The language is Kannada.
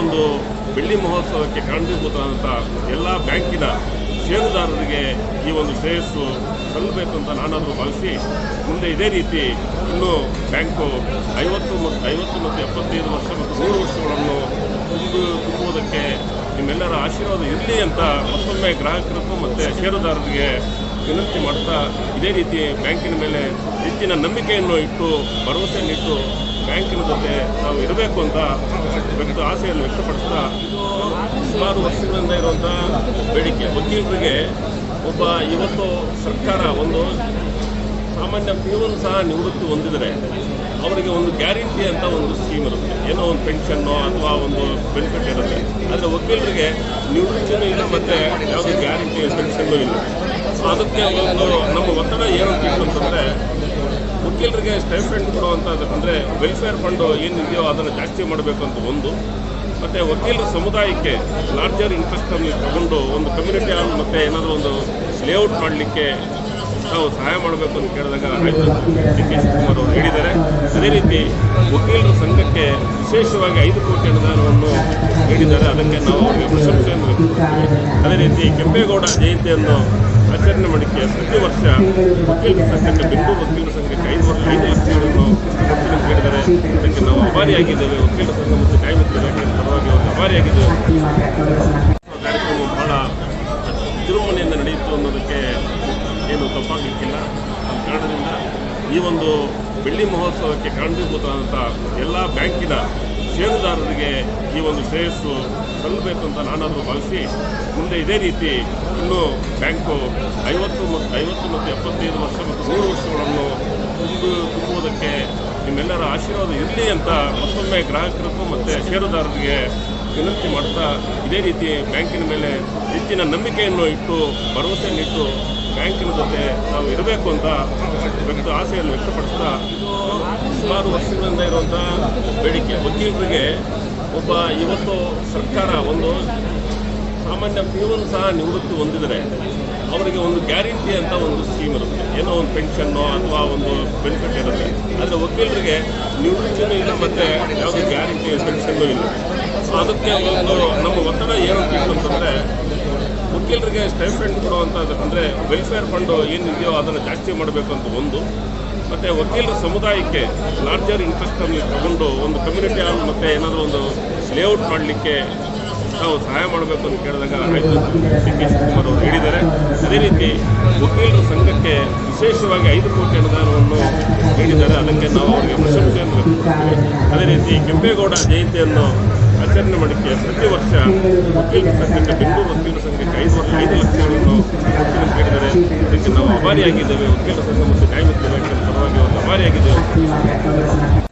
ಒಂದು ಬೆಳ್ಳಿ ಮಹೋತ್ಸವಕ್ಕೆ ಕಾರಣೀಭೂತವಾದಂಥ ಎಲ್ಲ ಬ್ಯಾಂಕಿನ ಷೇರುದಾರರಿಗೆ ಈ ಒಂದು ಶ್ರೇಯಸ್ಸು ಸಲ್ಲಬೇಕು ಅಂತ ನಾನಾದರೂ ಭಾವಿಸಿ ಮುಂದೆ ಇದೇ ರೀತಿ ಇನ್ನೂ ಬ್ಯಾಂಕು ಐವತ್ತು ಮತ್ತು ಐವತ್ತು ಮತ್ತು ಎಪ್ಪತ್ತೈದು ವರ್ಷ ಮತ್ತು ನೂರು ವರ್ಷಗಳನ್ನು ತುಂಬು, ತುಂಬುವುದಕ್ಕೆ ನಿಮ್ಮೆಲ್ಲರ ಆಶೀರ್ವಾದ ಇರಲಿ ಅಂತ ಮತ್ತೊಮ್ಮೆ ಗ್ರಾಹಕರಿಗೂ ಮತ್ತು ಷೇರುದಾರರಿಗೆ ವಿನಂತಿ ಮಾಡ್ತಾ ಇದೇ ರೀತಿ ಬ್ಯಾಂಕಿನ ಮೇಲೆ ಹೆಚ್ಚಿನ ನಂಬಿಕೆಯನ್ನು ಇಟ್ಟು, ಭರವಸೆಯನ್ನು ಇಟ್ಟು ಬ್ಯಾಂಕಿನ ಜೊತೆ ನಾವು ಇರಬೇಕು ಅಂತ ವ್ಯಕ್ತ ಆಸೆಯನ್ನು ವ್ಯಕ್ತಪಡಿಸ್ತಾ ಸುಮಾರು ವರ್ಷಗಳಿಂದ ಇರುವಂಥ ಬೇಡಿಕೆ. ವಕೀಲರಿಗೆ ಒಬ್ಬ ಇವತ್ತು ಸರ್ಕಾರ ಒಂದು ಸಾಮಾನ್ಯ ಪಿಯೂನ್ ಸಹ ನಿವೃತ್ತಿ ಹೊಂದಿದರೆ ಅವರಿಗೆ ಒಂದು ಗ್ಯಾರಂಟಿ ಅಂತ ಒಂದು ಸ್ಕೀಮ್ ಇರುತ್ತೆ. ಏನೋ ಒಂದು ಪೆನ್ಷನ್ನು ಅಥವಾ ಒಂದು ಬೆನಿಫಿಟ್ ಇರುತ್ತೆ. ಆದರೆ ವಕೀಲರಿಗೆ ನಿವೃತ್ತಿನೂ ಇಲ್ಲ, ಮತ್ತು ಯಾವುದೇ ಗ್ಯಾರಂಟಿ ಪೆನ್ಷನ್ನು ಇಲ್ಲ. ಅದಕ್ಕೆ ಒಂದು ನಮ್ಮ ಒತ್ತಡ ಏನು ಇತ್ತು ಅಂತಂದರೆ, ವಕೀಲರಿಗೆ ಸ್ಟೈಫೆಂಡ್ ಕೊಡುವಂಥದ್ದು ಅಂದರೆ ವೆಲ್ಫೇರ್ ಫಂಡು ಏನಿದೆಯೋ ಅದನ್ನು ಜಾಸ್ತಿ ಮಾಡಬೇಕು ಅಂತ ಒಂದು. ಮತ್ತು ವಕೀಲರ ಸಮುದಾಯಕ್ಕೆ ಲಾರ್ಜರ್ ಇಂಟ್ರೆಸ್ಟನ್ನು ತಗೊಂಡು ಒಂದು ಕಮ್ಯುನಿಟಿ ಹಾಲ್ ಮತ್ತು ಏನಾದರೂ ಒಂದು ಲೇಔಟ್ ಮಾಡಲಿಕ್ಕೆ ನಾವು ಸಹಾಯ ಮಾಡಬೇಕು ಅಂತ ಕೇಳಿದಾಗ ಡಿ. ಕೆ. ಶಿವಕುಮಾರ್ ಅವರು ಹೇಳಿದ್ದಾರೆ. ಅದೇ ರೀತಿ ವಕೀಲರ ಸಂಘಕ್ಕೆ ವಿಶೇಷವಾಗಿ ಐದು ಕೋಟಿ ಅನುದಾನವನ್ನು ನೀಡಿದ್ದಾರೆ. ಅದಕ್ಕೆ ನಾವು ಅವರಿಗೆ ಪ್ರಶಂಸೆಯನ್ನು ಅದೇ ರೀತಿ ಕೆಂಪೇಗೌಡ ಜಯಂತಿಯನ್ನು ಆಚರಣೆ ಮಾಡಲಿಕ್ಕೆ ಪ್ರತಿ ವರ್ಷ ವಕೀಲರ ಸಂಘಕ್ಕೆ ಬೆಂಗಳೂರು ವಕೀಲರ ಸಂಘಕ್ಕೆ ಐದು ವರ್ಷ ಐದು ಲಕ್ಷಗಳನ್ನು ಹೇಳಿದ್ದಾರೆ ಅದಕ್ಕೆ ನಾವು ಅಭಾರಿಯಾಗಿದ್ದೇವೆ ವಕೀಲರ ಸಂಘ ಮತ್ತು ನ್ಯಾಯಮಿತ್ರ ಇಲಾಖೆಯ ಪರವಾಗಿ ಅವರು ಅಭಾರಿಯಾಗಿದ್ದೇವೆ ಕಾರ್ಯಕ್ರಮ ಬಹಳ ವಿಜೃಂಭಣೆಯಿಂದ ನಡೆಯಿತು ಅನ್ನೋದಕ್ಕೆ ಏನು ತಪ್ಪಾಗಲಿಕ್ಕಿಲ್ಲ. ಆ ಕಾರಣದಿಂದ ಈ ಒಂದು ಬೆಳ್ಳಿ ಮಹೋತ್ಸವಕ್ಕೆ ಕಾರಣೀಭೂತವಾದಂಥ ಎಲ್ಲ ಬ್ಯಾಂಕಿನ ಷೇರುದಾರರಿಗೆ ಈ ಒಂದು ಶ್ರೇಯಸ್ಸು ಸಲ್ಲಬೇಕು ಅಂತ ನಾನಾದರೂ ಭಾವಿಸಿ, ಮುಂದೆ ಇದೇ ರೀತಿ ಇನ್ನೂ ಬ್ಯಾಂಕು ಐವತ್ತು ಮತ್ತು ಐವತ್ತು ಮತ್ತು ಎಪ್ಪತ್ತೈದು ವರ್ಷ ಮತ್ತು ನೂರು ವರ್ಷಗಳನ್ನು ತುಂಬು, ತುಂಬುವುದಕ್ಕೆ ನಿಮ್ಮೆಲ್ಲರ ಆಶೀರ್ವಾದ ಇರಲಿ ಅಂತ ಮತ್ತೊಮ್ಮೆ ಗ್ರಾಹಕರಿಗೂ ಮತ್ತು ಷೇರುದಾರರಿಗೆ ವಿನಂತಿ ಮಾಡ್ತಾ ಇದೇ ರೀತಿ ಬ್ಯಾಂಕಿನ ಮೇಲೆ ಹೆಚ್ಚಿನ ನಂಬಿಕೆಯನ್ನು ಇಟ್ಟು, ಭರವಸೆಯನ್ನು ಇಟ್ಟು ಬ್ಯಾಂಕಿನ ಜೊತೆ ನಾವು ಇರಬೇಕು ಅಂತ ವ್ಯಕ್ತ ಆಸೆಯನ್ನು ವ್ಯಕ್ತಪಡಿಸ್ತಾ ಸುಮಾರು ವರ್ಷಗಳಿಂದ ಇರುವಂಥ ಬೇಡಿಕೆ. ವಕೀಲರಿಗೆ ಒಬ್ಬ ಇವತ್ತು ಸರ್ಕಾರ ಒಂದು ಸಾಮಾನ್ಯ ಪಿ ಸಹ ನಿವೃತ್ತಿ ಹೊಂದಿದರೆ ಅವರಿಗೆ ಒಂದು ಗ್ಯಾರಂಟಿ ಅಂತ ಒಂದು ಸ್ಕೀಮ್ ಇರುತ್ತೆ. ಏನೋ ಒಂದು ಪೆನ್ಷನ್ನು ಅಥವಾ ಒಂದು ಬೆನಿಫಿಟ್ ಇರುತ್ತೆ. ಆದರೆ ವಕೀಲರಿಗೆ ನಿವೃತ್ತಿನೂ ಇಲ್ಲ ಮತ್ತು ಯಾವುದೇ ಗ್ಯಾರಂಟಿ ಪೆನ್ಷನ್ನು ಇಲ್ಲ. ಸೊ ಅದಕ್ಕೆ ಒಂದು ನಮ್ಮ ಒತ್ತಡ ಏನು ಇತ್ತು ಅಂತಂದರೆ, ವಕೀಲರಿಗೆ ಸ್ಟೈಫೆಂಡ್ ಕೊಡುವಂಥದ್ದು ಅಂದರೆ ವೆಲ್ಫೇರ್ ಫಂಡು ಏನಿದೆಯೋ ಅದನ್ನು ಜಾಸ್ತಿ ಮಾಡಬೇಕು ಅಂತ ಒಂದು. ಮತ್ತು ವಕೀಲರ ಸಮುದಾಯಕ್ಕೆ ಲಾರ್ಜರ್ ಇಂಟ್ರೆಸ್ಟನ್ನು ತಗೊಂಡು ಒಂದು ಕಮ್ಯುನಿಟಿ ಹಾಲ್ ಮತ್ತು ಏನಾದರೂ ಒಂದು ಲೇಔಟ್ ಮಾಡಲಿಕ್ಕೆ ನಾವು ಸಹಾಯ ಮಾಡಬೇಕು ಅಂತ ಕೇಳಿದಾಗ ಆಯ್ತು. D K. ಶಿವಕುಮಾರ್ ಅವರು ನೀಡಿದ್ದಾರೆ ಅದೇ ರೀತಿ ವಕೀಲರ ಸಂಘಕ್ಕೆ ವಿಶೇಷವಾಗಿ ಐದು ಕೋಟಿ ಅನುದಾನವನ್ನು ನೀಡಿದ್ದಾರೆ. ಅದಕ್ಕೆ ನಾವು ಅವರಿಗೆ ಪ್ರಶಂಸೆಯನ್ನು ವ್ಯಕ್ತಪಡಿಸ್ತೀವಿ ಅದೇ ರೀತಿ ಕೆಂಪೇಗೌಡ ಜಯಂತಿಯನ್ನು ಆಚರಣೆ ಮಾಡಲಿಕ್ಕೆ ಪ್ರತಿ ವರ್ಷ ವಕೀಲರ ಸಂಘಕ್ಕೆ, ಬೆಂಗಳೂರು ವಕೀಲರ ಸಂಘಕ್ಕೆ ಐದು ವರ್ಷ, ಐದು ಲಕ್ಷಗಳನ್ನು ವಕೀಲರು ಹೇಳಿದ್ದಾರೆ ಅದಕ್ಕೆ ನಾವು ಅಭಾರಿಯಾಗಿದ್ದೇವೆ ವಕೀಲರ ಸಂಘ ಮತ್ತು ನ್ಯಾಯಮಿತ್ರ ಇಲಾಖೆಯ ಪರವಾಗಿ ಅವರು ಅಭಾರಿಯಾಗಿದ್ದೇವೆ